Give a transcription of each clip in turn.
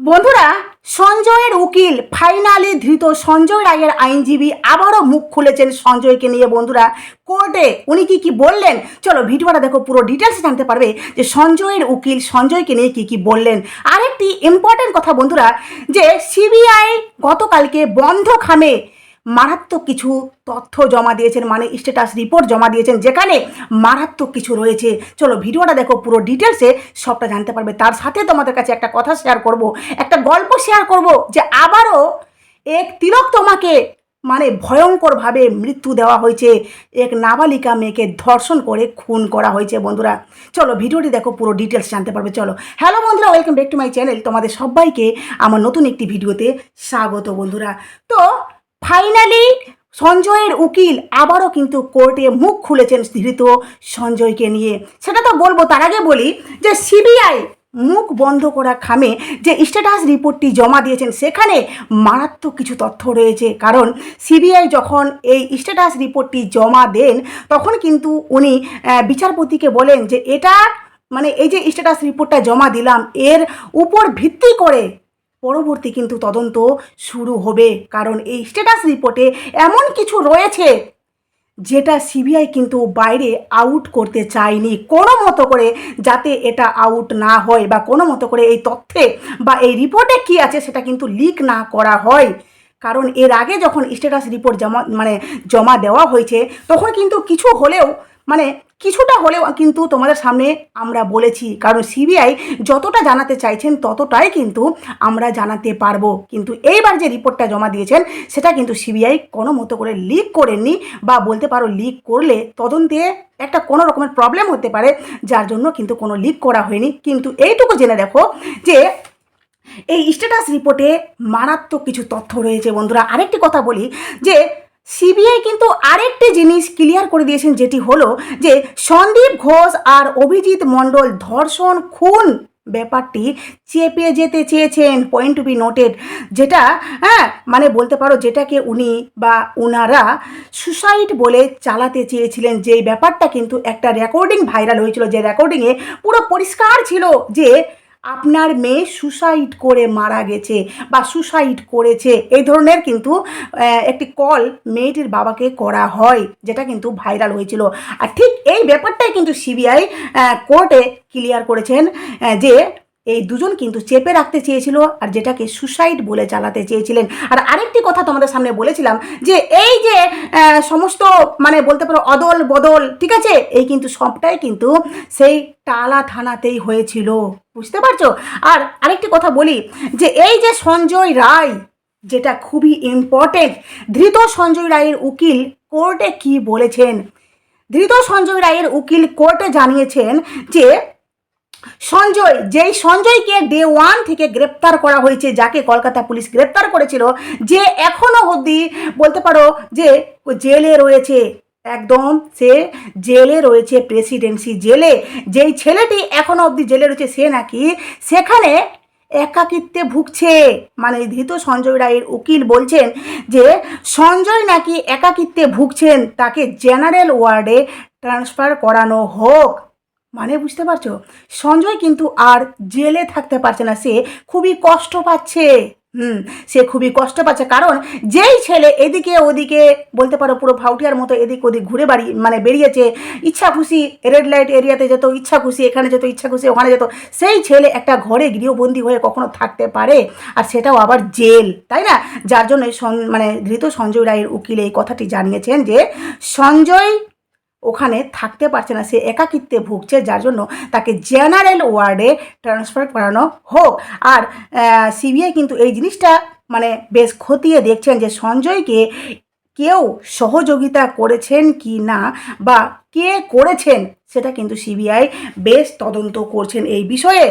বন্ধুরা, সঞ্জয়ের উকিল ফাইনালি ধৃত সঞ্জয় রায়ের আইনজীবী আবারও মুখ খুলেছেন সঞ্জয়কে নিয়ে বন্ধুরা। কোর্টে উনি কি কি বললেন? চলো ভিডিওটা দেখো, পুরো ডিটেলস জানতে পারবে যে সঞ্জয়ের উকিল সঞ্জয়কে নিয়ে কি কি বললেন। আরেকটি ইম্পর্টেন্ট কথা বন্ধুরা, যে সিবিআই গতকালকে বন্ধ খামে। মারাত্মক কিছু তথ্য জমা দিয়েছেন মানে স্ট্যাটাস রিপোর্ট জমা দিয়েছেন, যেখানে মারাত্মক কিছু রয়েছে। চলো ভিডিওটা দেখো পুরো ডিটেলসে সবটা জানতে পারবে। তার সাথে তোমাদের কাছে একটা কথা শেয়ার করব, একটা গল্প শেয়ার করব, যে আবারও এক তিলক তোমাকে মানে ভয়ঙ্করভাবে মৃত্যু দেওয়া হয়েছে। এক নাবালিকা মেয়েকে ধর্ষণ করে খুন করা হয়েছে, বন্ধুরা। চলো ভিডিওটি দেখো, পুরো ডিটেলস জানতে পারবে। চলো। হ্যালো বন্ধুরা welcome back to my channel তোমাদের সবাইকে আমার নতুন একটি ভিডিওতে স্বাগত, বন্ধুরা। তো ফাইনালি সঞ্জয়ের উকিল আবারও কিন্তু কোর্টে মুখ খুলেছেন ধৃত সঞ্জয়কে নিয়ে। সেটা তো বলব, তার আগে বলি যে সিবিআই মুখ বন্ধ করা খামে যে স্ট্যাটাস রিপোর্টটি জমা দিয়েছেন, সেখানে মারাত্মক কিছু তথ্য রয়েছে। কারণ সিবিআই যখন এই স্ট্যাটাস রিপোর্টটি জমা দেন, তখন কিন্তু উনি বিচারপতিকে বলেন যে এটা মানে এই যে স্ট্যাটাস রিপোর্টটা জমা দিলাম, এর উপর ভিত্তি করে পরবর্তী কিন্তু তদন্ত শুরু হবে। কারণ এই স্ট্যাটাস রিপোর্টে এমন কিছু রয়েছে যেটা সিবিআই কিন্তু বাইরে আউট করতে চায়নি। কোনো মতো করে যাতে এটা আউট না হয় বা কোনো মতো করে এই তথ্যে বা এই রিপোর্টে কি আছে সেটা কিন্তু লিক না করা হয়। কারণ এর আগে যখন স্ট্যাটাস রিপোর্ট জমা মানে জমা দেওয়া হয়েছে, তখন কিন্তু কিছু হলেও মানে কিছুটা হলেও কিন্তু তোমাদের সামনে আমরা বলেছি, কারণ সিবিআই যতটা জানাতে চাইছেন ততটাই কিন্তু আমরা জানাতে পারব। কিন্তু এইবার যে রিপোর্টটা জমা দিয়েছেন, সেটা কিন্তু সিবিআই কোনো মতো করে লিক করেননি বা বলতে পারো লিক করলে তদন্তে একটা কোনো রকমের প্রবলেম হতে পারে, যার জন্য কিন্তু কোনো লিক করা হয়নি। কিন্তু এইটুকু জেনে দেখো যে এই স্ট্যাটাস রিপোর্টে মারাত্মক কিছু তথ্য রয়েছে বন্ধুরা। আরেকটি কথা বলি যে সিবিআই কিন্তু আরেকটি জিনিস ক্লিয়ার করে দিয়েছেন, যেটি হলো যে সন্দীপ ঘোষ আর অভিজিৎ মণ্ডল ধর্ষণ খুন ব্যাপারটি চেপে যেতে চেয়েছেন পয়েন্ট টু বি নোটেড যেটা হ্যাঁ মানে বলতে পারো যেটাকে উনি বা উনারা সুসাইড বলে চালাতে চেয়েছিলেন, যেই ব্যাপারটা কিন্তু একটা রেকর্ডিং ভাইরাল হয়েছিল, যে রেকর্ডিংয়ে পুরো পরিষ্কার ছিল যে আপনার মেয়ে সুসাইড করে মারা গেছে বা সুসাইড করেছে, এই ধরনের কিন্তু একটি কল মেয়েটির বাবাকে করা হয়, যেটা কিন্তু ভাইরাল হয়েছিল। আর ঠিক এই ব্যাপারটাই কিন্তু সিবিআই কোর্টে ক্লিয়ার করেছেন যে এই দুজন কিন্তু চেপে রাখতে চেয়েছিল আর যেটাকে সুসাইড বলে চালাতে চেয়েছিলেন। আর আরেকটি কথা তোমাদের সামনে বলেছিলাম যে এই যে সমস্ত মানে বলতে পারো অদল বদল, ঠিক আছে? এই কিন্তু সবটাই কিন্তু সেই টালা থানাতেই হয়েছিল। বুঝতে পারছ? আর আরেকটি কথা বলি যে এই যে সঞ্জয় রায়, যেটা খুবই ইম্পর্টেন্ট ধৃত সঞ্জয় রায়ের উকিল কোর্টে কি বলেছেন? ধৃত সঞ্জয় রায়ের উকিল কোর্টে জানিয়েছেন যে সঞ্জয়, যেই সঞ্জয়কে ডে ওয়ান থেকে গ্রেপ্তার করা হয়েছে, যাকে কলকাতা পুলিশ গ্রেপ্তার করেছিল, যে এখনও অবধি বলতে পারো যে জেলে রয়েছে, একদম সে জেলে রয়েছে প্রেসিডেন্সি জেলে, যেই ছেলেটি এখনও অবধি জেলে রয়েছে, সে নাকি সেখানে একাকিত্বে ভুগছে। মানে ধৃত সঞ্জয় রায়ের উকিল বলছেন যে, সঞ্জয় নাকি একাকিত্বে ভুগছেন, তাকে জেনারেল ওয়ার্ডে ট্রান্সফার করানো হোক। মানে বুঝতে পারছ? সঞ্জয় কিন্তু আর জেলে থাকতে পারছে না, সে খুবই কষ্ট পাচ্ছে। হুম, সে খুবই কষ্ট পাচ্ছে, কারণ যেই ছেলে এদিকে ওদিকে বলতে পারো পুরো ফাউটিয়ার মতো এদিক ওদিক ঘুরে বাড়ি মানে বেরিয়েছে ইচ্ছা খুশি রেড লাইট এরিয়াতে যেত ইচ্ছা খুশি এখানে যেত ইচ্ছা খুশি ওখানে যেত, সেই ছেলে একটা ঘরে গৃহবন্দী হয়ে কখনো থাকতে পারে, আর সেটাও আবার জেল, তাই না? যার জন্য মানে ধৃত সঞ্জয় রায়ের উকিল এই কথাটি জানিয়েছেন যে, সঞ্জয় ওখানে থাকতে পারছে না, সে একাকিত্বে ভুগছে, যার জন্য তাকে জেনারেল ওয়ার্ডে ট্রান্সফার করানো হোক। আর সিবিআই কিন্তু এই জিনিসটা মানে বেশ খতিয়ে দেখছেন যে সঞ্জয়কে কেউ সহযোগিতা করেছেন কি না বা কে করেছেন সেটা কিন্তু সিবিআই বেশ তদন্ত করছেন এই বিষয়ে।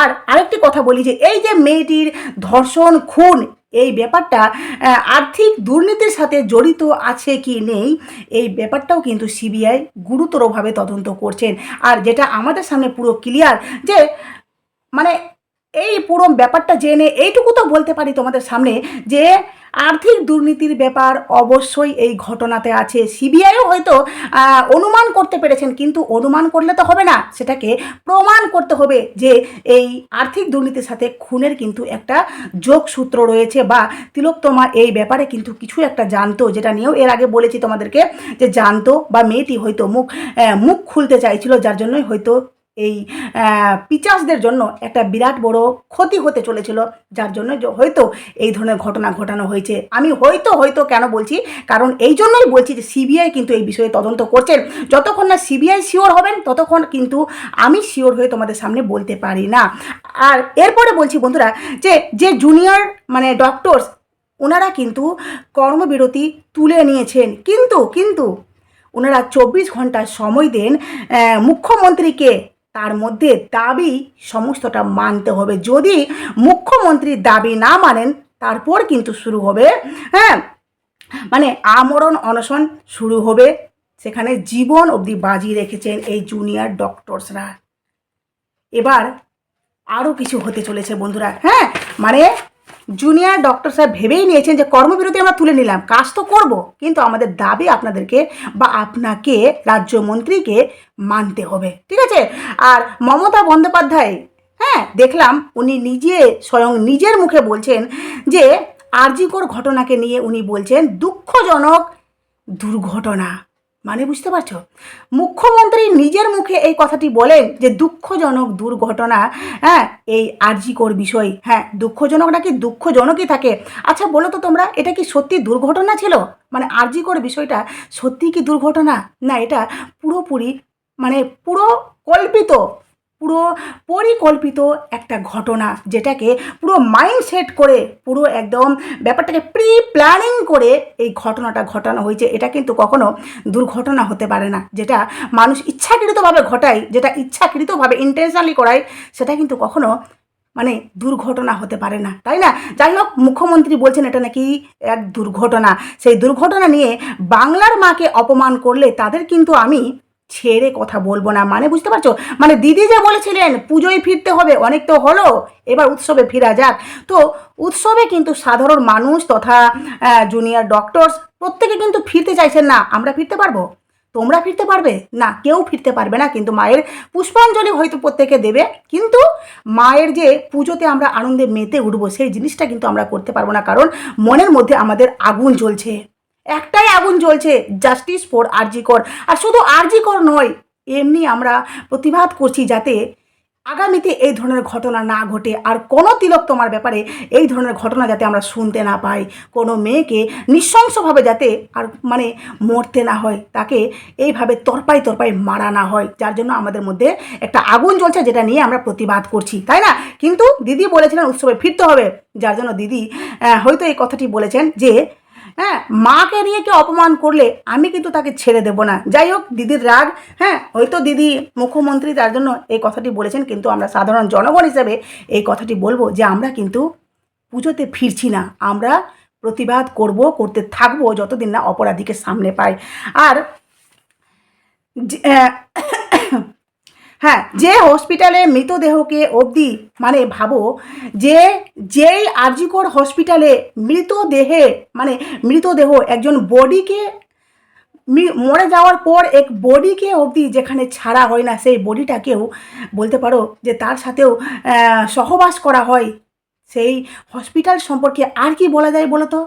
আর আরেকটি কথা বলি যে এই যে মেয়েটির ধর্ষণ খুন এই ব্যাপারটা আর্থিক দুর্নীতির সাথে জড়িত আছে কি নেই, এই ব্যাপারটাও কিন্তু সিবিআই গুরুতরভাবে তদন্ত করছেন। আর যেটা আমাদের সামনে পুরো ক্লিয়ার যে মানে এই পুরো ব্যাপারটা জেনে এইটুকু তো বলতে পারি তোমাদের সামনে যে আর্থিক দুর্নীতির ব্যাপার অবশ্যই এই ঘটনাতে আছে। সিবিআইও হয়তো অনুমান করতে পেরেছেন, কিন্তু অনুমান করলে তো হবে না। সেটাকে প্রমাণ করতে হবে যে এই আর্থিক দুর্নীতির সাথে খুনের কিন্তু একটা যোগসূত্র রয়েছে বা তিলোত্তমা এই ব্যাপারে কিন্তু কিছু একটা জানতো, যেটা নিয়েও এর আগে বলেছি তোমাদেরকে যে জানতো বা মেয়েটি হয়তো মুখ মুখ খুলতে চাইছিল, যার জন্যই হয়তো এই আহ, পিচাসদের জন্য একটা বিরাট বড় ক্ষতি হতে চলেছিল। যার জন্য হয়তো এই ধরনের ঘটনা ঘটানো হয়েছে। আমি হয়তো হয়তো কেন বলছি? কারণ এই জন্যই বলছি যে সিবিআই কিন্তু এই বিষয়ে তদন্ত করছেন যতক্ষণ না সিবিআই শিওর হবেন ততক্ষণ কিন্তু আমি শিওর হয়ে তোমাদের সামনে বলতে পারি না। আর এরপরে বলছি বন্ধুরা যে যে জুনিয়র মানে ডক্টরস ওনারা কিন্তু কর্মবিরতি তুলে নিয়েছেন। কিন্তু কিন্তু ওনারা চব্বিশ ঘণ্টা সময় দেন মুখ্যমন্ত্রীকে তার মধ্যে দাবি সমস্তটা মানতে হবে। যদি মুখ্যমন্ত্রী দাবি না মানেন, তারপর কিন্তু শুরু হবে। হ্যাঁ মানে আমরণ অনশন শুরু হবে। সেখানে জীবন অবধি বাজি রেখেছেন এই জুনিয়র ডক্টরসরা। এবার আরও কিছু হতে চলেছে বন্ধুরা। হ্যাঁ মানে জুনিয়র ডক্টর সাহেব ভেবেই নিয়েছেন যে কর্মবিরতি আমরা তুলে নিলাম। কাজ তো করব, কিন্তু আমাদের দাবি আপনাদেরকে বা আপনাকে রাজ্যমন্ত্রীকে মানতে হবে। ঠিক আছে? আর মমতা বন্দ্যোপাধ্যায় হ্যাঁ দেখলাম উনি নিজে স্বয়ং নিজের মুখে বলছেন যে আরজিকর ঘটনাকে নিয়ে উনি বলছেন দুঃখজনক দুর্ঘটনা। মানে বুঝতে পারছ? মুখ্যমন্ত্রী নিজের মুখে এই কথাটি বলেন যে দুঃখজনক দুর্ঘটনা হ্যাঁ এই আর্জিকর বিষয় হ্যাঁ দুঃখজনক নাকি দুঃখজনকই থাকে? আচ্ছা বলো তো তোমরা, এটা কি সত্যি দুর্ঘটনা ছিল? মানে আর্জিকর বিষয়টা সত্যি কি দুর্ঘটনা? না, এটা পুরোপুরি মানে পুরো কল্পিত। পুরো পরিকল্পিত একটা ঘটনা যেটাকে পুরো মাইন্ডসেট করে পুরো একদম ব্যাপারটাকে প্রি প্ল্যানিং করে এই ঘটনাটা ঘটানো হয়েছে। এটা কিন্তু কখনো দুর্ঘটনা হতে পারে না। যেটা মানুষ ইচ্ছাকৃতভাবে ঘটায়, যেটা ইচ্ছাকৃতভাবে ইন্টেনশনালি করায়, সেটা কিন্তু কখনো মানে দুর্ঘটনা হতে পারে না। তাই না? যাই হোক, মুখ্যমন্ত্রী বলছেন এটা নাকি এক দুর্ঘটনা। সেই দুর্ঘটনা নিয়ে বাংলার মাকে অপমান করলে তাদের কিন্তু আমি ছেড়ে কথা বলব না। মানে বুঝতে পারছ? মানে দিদি যে বলেছিলেন, পুজোয় ফিরতে হবে, অনেক তো হলো, এবার উৎসবে ফিরা যাক। তো উৎসবে কিন্তু সাধারণ মানুষ তথা জুনিয়র ডক্টরস প্রত্যেকে কিন্তু ফিরতে চাইছেন না। আমরা ফিরতে পারব? তোমরা ফিরতে পারবে? না, কেউ ফিরতে পারবে না। কিন্তু মায়ের পুষ্পাঞ্জলি হয়তো প্রত্যেকে দেবে। কিন্তু মায়ের যে পুজোতে আমরা আনন্দে মেতে উঠবো, সেই জিনিসটা কিন্তু আমরা করতে পারব না। কারণ মনের মধ্যে আমাদের আগুন জ্বলছে। একটাই আগুন জ্বলছে জাস্টিস ফর আরজিকর আর শুধু আরজিকর নয়, এমনি আমরা প্রতিবাদ করছি যাতে আগামীতে এই ধরনের ঘটনা না ঘটে। আর কোনো তিলক তোমার ব্যাপারে এই ধরনের ঘটনা যাতে আমরা শুনতে না পাই। কোনো মেয়েকে নৃশংসভাবে যাতে আর মানে মরতে না হয়, তাকে এইভাবে তরপাই তরপাই মারা না হয়, যার জন্য আমাদের মধ্যে একটা আগুন জ্বলছে যেটা নিয়ে আমরা প্রতিবাদ করছি, তাই না? কিন্তু দিদি বলেছিলেন উৎসবে ফিরতে হবে, যার জন্য দিদি হয়তো এই কথাটি বলেছেন যে হ্যাঁ মাকে নিয়ে কেউ অপমান করলে আমি কিন্তু তাকে ছেড়ে দেব না। যাই হোক, দিদির রাগ হ্যাঁ হয়তো দিদি মুখ্যমন্ত্রী তার জন্য এই কথাটি বলেছেন, কিন্তু আমরা সাধারণ জনগণ হিসেবে এই কথাটি বলব যে আমরা কিন্তু পুজোতে ফিরছি না। আমরা প্রতিবাদ করব, করতে থাকব যতদিন না অপরাধীকে সামনে পাই আর হ্যাঁ যে হসপিটালে মৃতদেহকে অবধি মানে ভাবো, যে, যেই আরজিকর হসপিটালে মৃতদেহে মানে মৃতদেহ একজন বডিকে মরে যাওয়ার পর এক বডিকে অবধি যেখানে ছাড়া হয় না, সেই বডিটাকেও বলতে পারো যে তার সাথেও সহবাস করা হয়। সেই হসপিটাল সম্পর্কে আর কি বলা যায় বলো তো?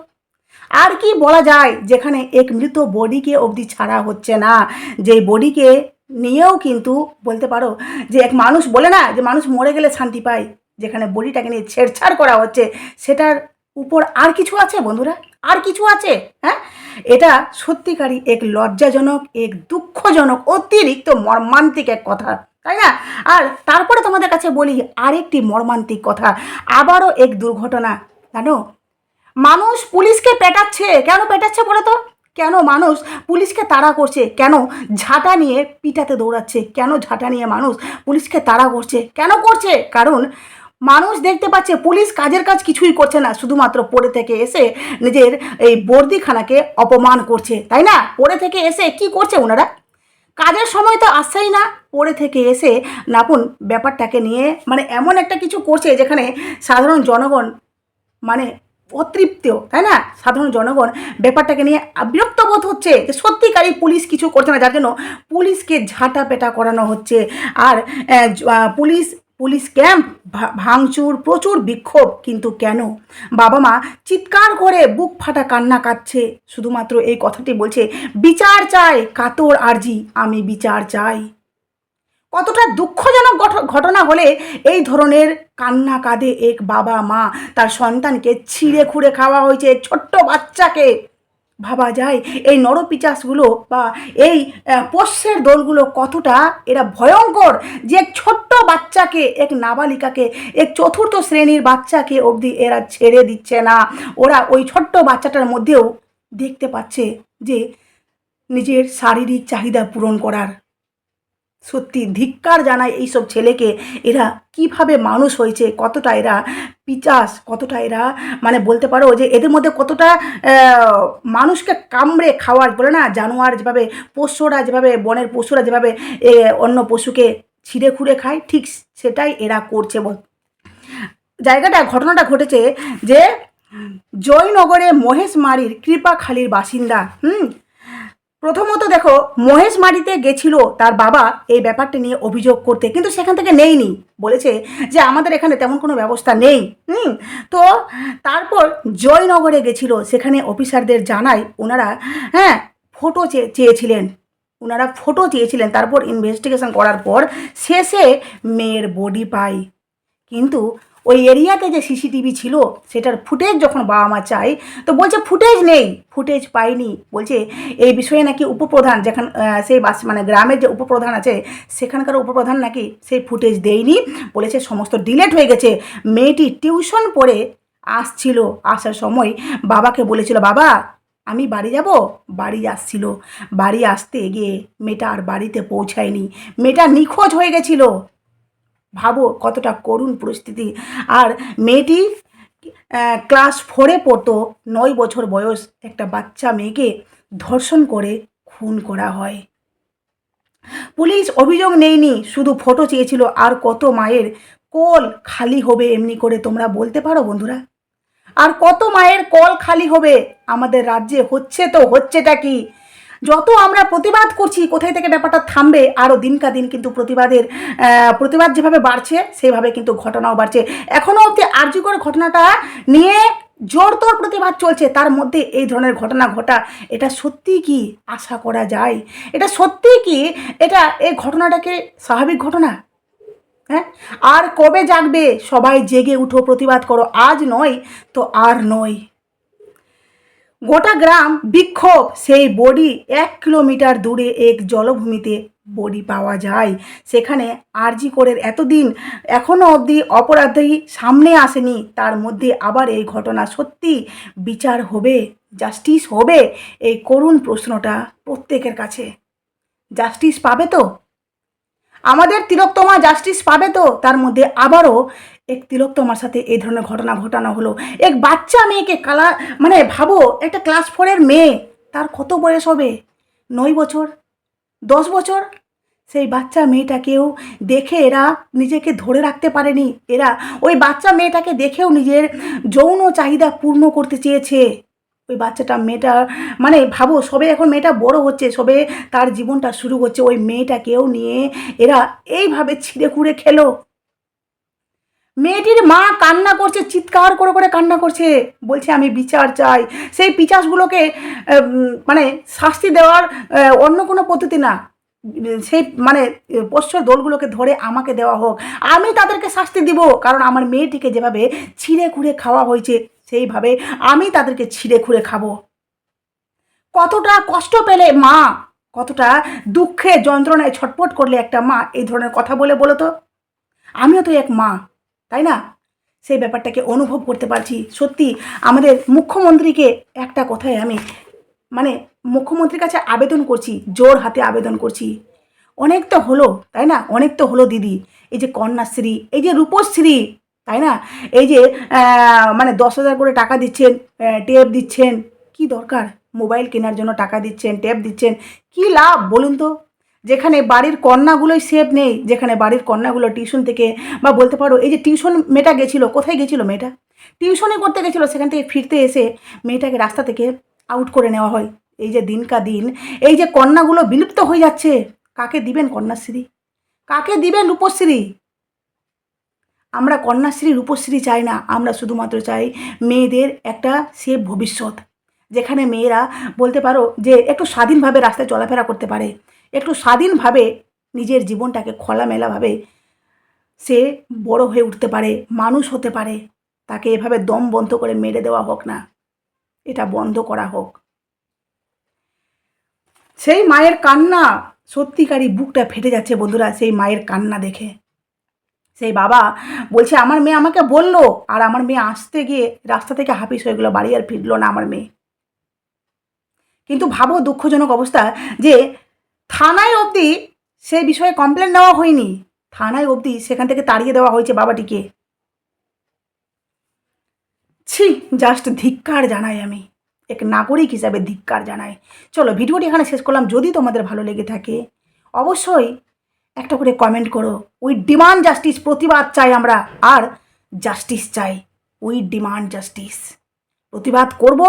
আর কি বলা যায় যেখানে এক মৃত বডিকে অবধি ছাড়া হচ্ছে না? যে বডিকে নিয়েও কিন্তু বলতে পারো যে এক মানুষ বলে না যে মানুষ মরে গেলে শান্তি পায়। যেখানে বডিটাকে নিয়ে ছেড়ছাড় করা হচ্ছে, সেটার উপর আর কিছু আছে বন্ধুরা? আর কিছু আছে হ্যাঁ? এটা সত্যিকারই এক লজ্জাজনক, এক দুঃখজনক, অতিরিক্ত মর্মান্তিক এক কথা, তাই না? আর তারপরে তোমাদের কাছে বলি আরেকটি মর্মান্তিক কথা, আবারও এক দুর্ঘটনা। জানো? মানুষ পুলিশকে পেটাচ্ছে। কেন পেটাচ্ছে বলে তো? কেন মানুষ পুলিশকে তাড়া করছে? কেন ঝাঁটা নিয়ে পিটাতে দৌড়াচ্ছে? কেন ঝাঁটা নিয়ে মানুষ পুলিশকে তাড়া করছে? কেন করছে? কারণ মানুষ দেখতে পাচ্ছে পুলিশ কাজের কাজ কিছুই করছে না, শুধুমাত্র পড়ে থেকে এসে নিজের এই বর্দিখানাকে অপমান করছে, তাই না? পড়ে থেকে এসে কি করছে ওনারা? কাজের সময় তো আসছেই না, পড়ে থেকে এসে নাপুন ব্যাপারটাকে নিয়ে মানে এমন একটা কিছু করছে যেখানে সাধারণ জনগণ মানে অতৃপ্ত তাই না? সাধারণ জনগণ ব্যাপারটাকে নিয়ে বিরক্ত বোধ হচ্ছে যে সত্যিকারই পুলিশ কিছু করছে না, যার জন্য পুলিশকে ঝাঁটা পেটা করানো হচ্ছে। আর পুলিশ পুলিশ ক্যাম্প ভাঙচুর, প্রচুর বিক্ষোভ কিন্তু কেন? বাবা মা চিৎকার করে বুক ফাটা কান্না কাঁদছে শুধুমাত্র এই কথাটি বলছে, বিচার চাই, কাতর আরজি, আমি বিচার চাই। কতটা দুঃখজনক ঘট- ঘটনা হলে এই ধরনের কান্না কাঁদে এক বাবা মা তার সন্তানকে ছিঁড়ে খুঁড়ে খাওয়া হয়েছে ছোট্ট বাচ্চাকে। ভাবা যায় এই নরপিচাসগুলো বা এই পোষ্যের দলগুলো কতটা এরা ভয়ঙ্কর যে এক ছোট্ট বাচ্চাকে, এক নাবালিকাকে, এক চতুর্থ শ্রেণির বাচ্চাকে অবধি এরা ছেড়ে দিচ্ছে না। ওরা ওই ছোট্ট বাচ্চাটার মধ্যেও দেখতে পাচ্ছে যে নিজের শারীরিক চাহিদা পূরণ করার সত্যি ধিক্কার জানায় এইসব ছেলেকে। এরা কীভাবে মানুষ হয়েছে, কতটা এরা পিচাস, কতটা এরা মানে বলতে পারো যে এদের মধ্যে কতটা মানুষকে কামড়ে খাওয়ার বলে না? জানোয়ার যেভাবে, পোষ্যরা যেভাবে, বনের পশুরা যেভাবে অন্য পশুকে ছিঁড়ে খুঁড়ে খায়, ঠিক সেটাই এরা করছে বল। জায়গাটা, ঘটনাটা ঘটেছে যে জয়নগরে মহেশমারির কৃপাখালির বাসিন্দা, হুম প্রথমত দেখো, মহেশ মাটিতে গেছিল তার বাবা এই ব্যাপারটা নিয়ে অভিযোগ করতে, কিন্তু সেখান থেকে নেইনি বলেছে যে আমাদের এখানে তেমন কোনো ব্যবস্থা নেই। হুম? তো তারপর জয়নগরে গেছিল। সেখানে অফিসারদের জানায় ওনারা হ্যাঁ ফটো চেয়ে চেয়েছিলেন। ওনারা ফটো চেয়েছিলেন। তারপর ইনভেস্টিগেশন করার পর শেষে মেয়ের বডি পায়। কিন্তু ওই এরিয়াতে যে সিসিটিভি ছিল, সেটার ফুটেজ যখন বাবা মা চায়, তো বলছে ফুটেজ নেই। ফুটেজ পাইনি বলছে এই বিষয়ে নাকি উপপ্রধান যেখান সেই বাস মানে গ্রামের যে উপপ্রধান আছে, সেখানকার উপপ্রধান নাকি সেই ফুটেজ দেয়নি। বলেছে সমস্ত ডিলেট হয়ে গেছে। মেয়েটি টিউশন পড়ে আসছিল। আসার সময় বাবাকে বলেছিল, বাবা, আমি বাড়ি যাব? বাড়ি আসছিল। বাড়ি আসতে গিয়ে মেয়েটা আর বাড়িতে পৌঁছায়নি। মেয়েটা নিখোঁজ হয়ে গেছিল। ভাবো কতটা করুণ পরিস্থিতি। আর মেয়েটি ক্লাস ফোরে পড়তো, নয় বছর বয়স, একটা বাচ্চা মেয়েকে ধর্ষণ করে খুন করা হয়। পুলিশ অভিযোগ নেয়নি, শুধু ফটো চেয়েছিল, আর কত মায়ের কল খালি হবে এমনি করে তোমরা বলতে পারো বন্ধুরা? আর কত মায়ের কল খালি হবে? আমাদের রাজ্যে হচ্ছে তো, হচ্ছেটা কি? যত আমরা প্রতিবাদ করছি কোথায় থেকে ব্যাপারটা থামবে আরও দিনকা দিন কিন্তু প্রতিবাদের প্রতিবাদ যেভাবে বাড়ছে সেভাবে কিন্তু ঘটনাও বাড়ছে। এখনও অবধি আর্যকর ঘটনাটা নিয়ে জোরতোর প্রতিবাদ চলছে, তার মধ্যে এই ধরনের ঘটনা ঘটা, এটা সত্যি কি আশা করা যায়? এটা সত্যি কি এটা এই ঘটনাটাকে স্বাভাবিক ঘটনা? হ্যাঁ? আর কবে জাগবে? সবাই জেগে উঠো, প্রতিবাদ করো। আজ নয়, তো আর নয়। গোটা গ্রাম বিক্ষোভ। সেই বডি এক কিলোমিটার দূরে এক জলভূমিতে বডি পাওয়া যায়। সেখানে আরজি করের এতদিন এখনও অবধি অপরাধী সামনে আসেনি। তার মধ্যে আবার এই ঘটনা সত্যি বিচার হবে, জাস্টিস হবে, এই করুণ প্রশ্নটা প্রত্যেকের কাছে। জাস্টিস পাবে তো? আমাদের তিলোত্তমা জাস্টিস পাবে তো? তার মধ্যে আবারও এক তিলোত্তমার সাথে এই ধরনের ঘটনা ঘটানো হলো। এক বাচ্চা মেয়েকে কালা মানে ভাবো, একটা ক্লাস ফোরের মেয়ে, তার কত বয়স হবে? নয় বছর? দশ বছর? সেই বাচ্চা মেয়েটাকেও দেখে এরা নিজেকে ধরে রাখতে পারেনি। এরা, ওই বাচ্চা মেয়েটাকে দেখেও নিজের যৌন চাহিদা পূর্ণ করতে চেয়েছে। ওই বাচ্চাটা মেয়েটা মানে ভাবো, সবে এখন মেয়েটা বড় হচ্ছে, সবে তার জীবনটা শুরু হচ্ছে। ওই মেয়েটাকেও নিয়ে এরা এইভাবে ছিঁড়ে খুঁড়ে খেলো। মেয়েটির মা কান্না করছে, চিৎকার করে করে কান্না করছে। বলছে, আমি বিচার চাই। সেই পিচাসগুলোকে মানে শাস্তি দেওয়ার অন্য কোনো পদ্ধতি না। সেই মানে পোষ্য দলগুলোকে ধরে আমাকে দেওয়া হোক। আমি তাদেরকে শাস্তি দিব, কারণ আমার মেয়েটিকে যেভাবে ছিঁড়ে খুঁড়ে খাওয়া হয়েছে, সেইভাবে আমি তাদেরকে ছিঁড়ে খুঁড়ে খাব। কতটা কষ্ট পেলে মা, কতটা দুঃখে যন্ত্রণায় ছটপট করলে একটা মা, এই ধরনের কথা বলে বলো তো। আমিও তো এক মা। তাই না? সেই ব্যাপারটাকে অনুভব করতে পারছি। সত্যি, আমাদের মুখ্যমন্ত্রীকে একটা কথায় আমি মানে মুখ্যমন্ত্রীর কাছে আবেদন করছি, জোর হাতে আবেদন করছি। অনেক তো হলো, তাই না? অনেক তো হলো দিদি। এই যে কন্যাশ্রী, এই যে রূপশ্রী, তাই না? এই যে মানে দশ হাজার করে টাকা দিচ্ছেন টেপ দিচ্ছেন, কি দরকার? মোবাইল কেনার জন্য টাকা দিচ্ছেন, ট্যাব দিচ্ছেন, কি লাভ বলুন তো? যেখানে বাড়ির কন্যাগুলোই সেফ নেই, যেখানে বাড়ির কন্যাগুলো টিউশন থেকে বা বলতে পারো এই যে টিউশন মেয়েটা গেছিল, কোথায় গেছিল মেয়েটা? টিউশনই করতে গেছিল, সেখান থেকে ফিরতে এসে মেয়েটাকে রাস্তা থেকে আউট করে নেওয়া হয়। এই যে দিনকা দিন, এই যে কন্যাগুলো বিলুপ্ত হয়ে যাচ্ছে, কাকে দিবেন কন্যাশ্রী? কাকে দিবেন রূপশ্রী? আমরা কন্যাশ্রী রূপশ্রী চাই না, আমরা শুধুমাত্র চাই মেয়েদের একটা সেফ ভবিষ্যৎ। যেখানে মেয়েরা বলতে পারো যে একটু স্বাধীনভাবে রাস্তায় চলাফেরা করতে পারে। একটু স্বাধীনভাবে নিজের জীবনটাকে খোলামেলাভাবে সে বড় হয়ে উঠতে পারে, মানুষ হতে পারে, তাকে এভাবে দম বন্ধ করে মেরে দেওয়া হোক না, এটা বন্ধ করা হোক। সেই মায়ের কান্না সত্যিকারই বুকটা ফেটে যাচ্ছে বন্ধুরা, সেই মায়ের কান্না দেখে। সেই বাবা বলছে, আমার মেয়ে আমাকে বলল আর আমার মেয়ে আসতে গিয়ে রাস্তা থেকে হাফিস হয়ে গেলো, বাড়ি আর ফিরলো না আমার মেয়ে। কিন্তু ভাবো দুঃখজনক অবস্থা যে থানায় অবধি সে বিষয়ে কমপ্লেন নেওয়া হয়নি। থানায় অবধি সেখান থেকে তাড়িয়ে দেওয়া হয়েছে বাবাটিকে। ছি জাস্ট ধিক্কার জানাই আমি। এক নাগরিক হিসাবে ধিক্কার জানাই। চলো, ভিডিওটি এখানে শেষ করলাম। যদি তোমাদের ভালো লেগে থাকে, অবশ্যই একটা করে কমেন্ট করো। উই ডিমান্ড জাস্টিস, প্রতিবাদ চাই আমরা। আর জাস্টিস চাই, উই ডিমান্ড জাস্টিস। প্রতিবাদ করব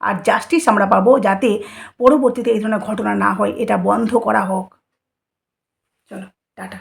আর জাস্টিস আমরা পাবো যাতে পরবর্তীতে এই ধরনের ঘটনা না হয়, এটা বন্ধ করা হোক। চলো, টাটা।